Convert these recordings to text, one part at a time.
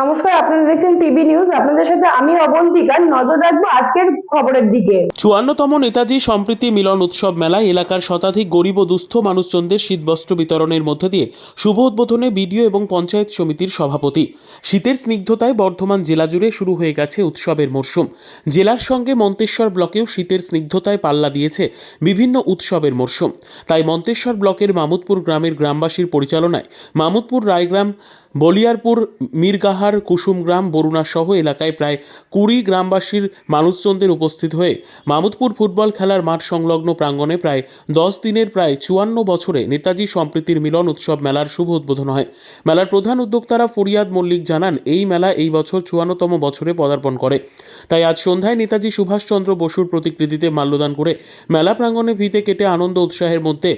নমস্কার, আপনারা দেখছেন পিবি নিউজ। আপনাদের সাথে আমি অবন্তিকা নজর রাখব আজকের খবরের দিকে। চুয়ান্নতম নেতাজি সম্প্রীতি মিলন উৎসব মেলায় এলাকার শতাধিক গরিব ও দুস্থ মানুষজনদের শীতবস্ত্র বিতরণের দিয়ে শুভ উদ্বোধনে বিডিও এবং পঞ্চায়েত সমিতির সভাপতি। শীতের স্নিগ্ধতায় বর্ধমান জেলা জুড়ে শুরু হয়ে গেছে উৎসবের মরশুম। জেলার সঙ্গে মন্তেশ্বর ব্লকেও শীতের স্নিগ্ধতায় পাল্লা দিয়েছে বিভিন্ন উৎসবের মরশুম। তাই মন্তেশ্বর ব্লকের মামুদপুর গ্রামের গ্রামবাসীর পরিচালনায় মামুদপুর রায়গ্রাম বলিয়ারপুর, মিরগাহার কুসুমগ্রাম বরুণা সহ এলাকায় প্রায় কুড়ি গ্রামবাসীর মানুষজনদের উপস্থিত হয়ে মামুদপুর ফুটবল খেলার মাঠ সংলগ্ন প্রাঙ্গণে প্রায় দশ দিনের প্রায় চুয়ান্ন বছরে নেতাজি সম্প্রীতির মিলন উৎসব মেলার শুভ উদ্বোধন হয়। মেলার প্রধান উদ্যোক্তারা ফরিয়াদ মল্লিক জানান, এই মেলা এই বছর চুয়ান্নতম বছরে পদার্পণ করে। তাই আজ সন্ধ্যায় নেতাজি সুভাষচন্দ্র বসুর প্রতিকৃতিতে মাল্যদান করে মেলা প্রাঙ্গণে ভিতে কেটে আনন্দ উৎসাহের মধ্যে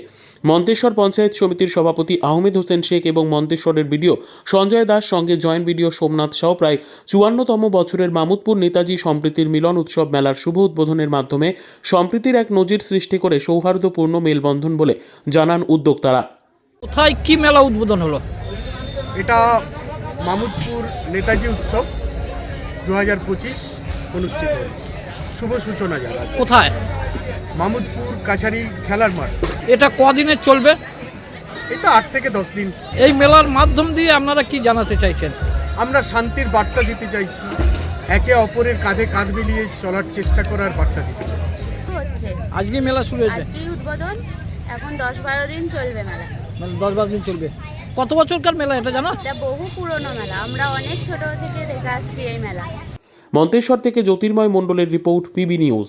মন্তেশ্বর পঞ্চায়েত সমিতির সভাপতি আহমেদ হোসেন শেখ এবং মন্তেশ্বরের বিডিও সঞ্জয় দাস সঙ্গে জয়েন্ট বিডিও সোমনাথ সহ প্রায় চুয়ান্নতম বছরের মামুদপুর নেতাজি সম্প্রীতির মিলন উৎসব মেলার শুভ উদ্বোধনের মাধ্যমে সম্প্রীতির এক নজির সৃষ্টি করে সৌহার্দ্যপূর্ণ মেলবন্ধন বলে জানান উদ্যোক্তারা। কোথায় কি মেলা উদ্বোধন হলো? এটা মামুদপুর নেতাজি উৎসব দু হাজার পঁচিশ অনুষ্ঠিত। শুভ সূচনা যারা কোথায়? মামুদপুর কাছারি খেলার মাঠ। এটা কদিনের চলবে? এটা আট থেকে দশ দিন। এই মেলার মাধ্যম দিয়ে আপনারা কি জানাতে চাইছেন? আমরা শান্তির বার্তা দিতে চাইছি। একে অপরের কাঁধে কাঁধ মিলিয়ে চলার চেষ্টা করার বার্তা দিতে চাই। হচ্ছে। আজকে মেলা শুরু হয়েছে? আজকেই উদ্বোধন। এখন দশ বারো দিন চলবে মেলা। মানে দশ বারো দিন চলবে। কত বছরকার মেলা এটা জানো? এটা বহু পুরনো মেলা। আমরা অনেক ছোট থেকে দেখে আসছি এই মেলা। মন্তেশ্বর থেকে জ্যোতির্ময় মণ্ডলের report PB news.